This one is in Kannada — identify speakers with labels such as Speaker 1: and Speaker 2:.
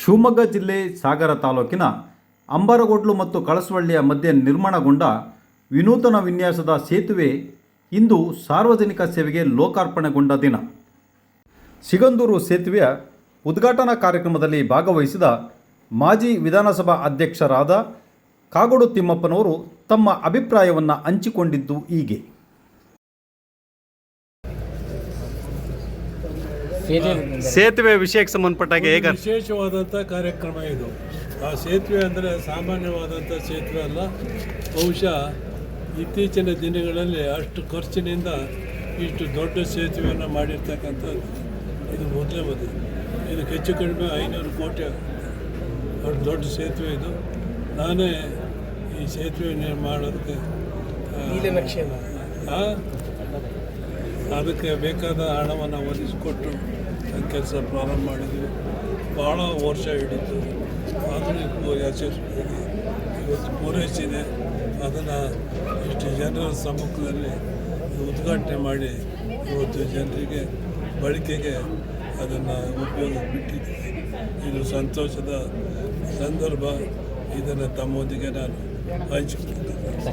Speaker 1: ಶಿವಮೊಗ್ಗ ಜಿಲ್ಲೆ ಸಾಗರ ತಾಲೂಕಿನ ಅಂಬರಗೋಡ್ಲು ಮತ್ತು ಕಳಸವಳ್ಳಿಯ ಮಧ್ಯೆ ನಿರ್ಮಾಣಗೊಂಡ ವಿನೂತನ ವಿನ್ಯಾಸದ ಸೇತುವೆ ಇಂದು ಸಾರ್ವಜನಿಕ ಸೇವೆಗೆ ಲೋಕಾರ್ಪಣೆಗೊಂಡ ದಿನ. ಸಿಗಂದೂರು ಸೇತುವೆಯ ಉದ್ಘಾಟನಾ ಕಾರ್ಯಕ್ರಮದಲ್ಲಿ ಭಾಗವಹಿಸಿದ ಮಾಜಿ ವಿಧಾನಸಭಾ ಅಧ್ಯಕ್ಷರಾದ ಕಾಗೋಡು ತಿಮ್ಮಪ್ಪನವರು ತಮ್ಮ ಅಭಿಪ್ರಾಯವನ್ನು ಹಂಚಿಕೊಂಡಿದ್ದು ಹೀಗೆ.
Speaker 2: ಸೇತುವೆ ವಿಷಯಕ್ಕೆ ಸಂಬಂಧಪಟ್ಟಾಗ ಹೇಗ
Speaker 3: ವಿಶೇಷವಾದಂಥ ಕಾರ್ಯಕ್ರಮ ಇದು. ಆ ಸೇತುವೆ ಅಂದರೆ ಸಾಮಾನ್ಯವಾದಂಥ ಸೇತುವೆ ಅಲ್ಲ. ಬಹುಶಃ ಇತ್ತೀಚಿನ ದಿನಗಳಲ್ಲಿ ಅಷ್ಟು ಖರ್ಚಿನಿಂದ ಇಷ್ಟು ದೊಡ್ಡ ಸೇತುವೆಯನ್ನು ಮಾಡಿರ್ತಕ್ಕಂಥದ್ದು ಇದು ಮೊದಲೇ ಮೊದಲು ಇದಕ್ಕೆ ಹೆಚ್ಚು ಕಡಿಮೆ ಐನೂರು ಕೋಟಿ. ಅಷ್ಟು ದೊಡ್ಡ ಸೇತುವೆ ಇದು. ನಾನೇ ಈ ಸೇತುವೆ ನಿರ್ಮಾಣಕ್ಕೆ ಆ, ಅದಕ್ಕೆ ಬೇಕಾದ ಹಣವನ್ನು ಒದಗಿಸಿಕೊಟ್ಟು ಕೆಲಸ ಪ್ರಾರಂಭ ಮಾಡಿದ್ವಿ. ಭಾಳ ವರ್ಷ ಹಿಡಿತು. ಆದರೂ ಯಶಸ್ವಿಯಾಗಿ ಇವತ್ತು ಪೂರೈಸಿದೆ. ಅದನ್ನು ಇಷ್ಟು ಜನರ ಸಮ್ಮುಖದಲ್ಲಿ ಉದ್ಘಾಟನೆ ಮಾಡಿ ಇವತ್ತು ಜನರಿಗೆ ಬಳಕೆಗೆ ಅದನ್ನು ಉಪಯೋಗ ಬಿಟ್ಟಿದ್ದೀನಿ ಇದು ಸಂತೋಷದ ಸಂದರ್ಭ. ಇದನ್ನು ತಮ್ಮೊಂದಿಗೆ ನಾನು ಹಂಚಿಕೊಂಡಿದ್ದೇನೆ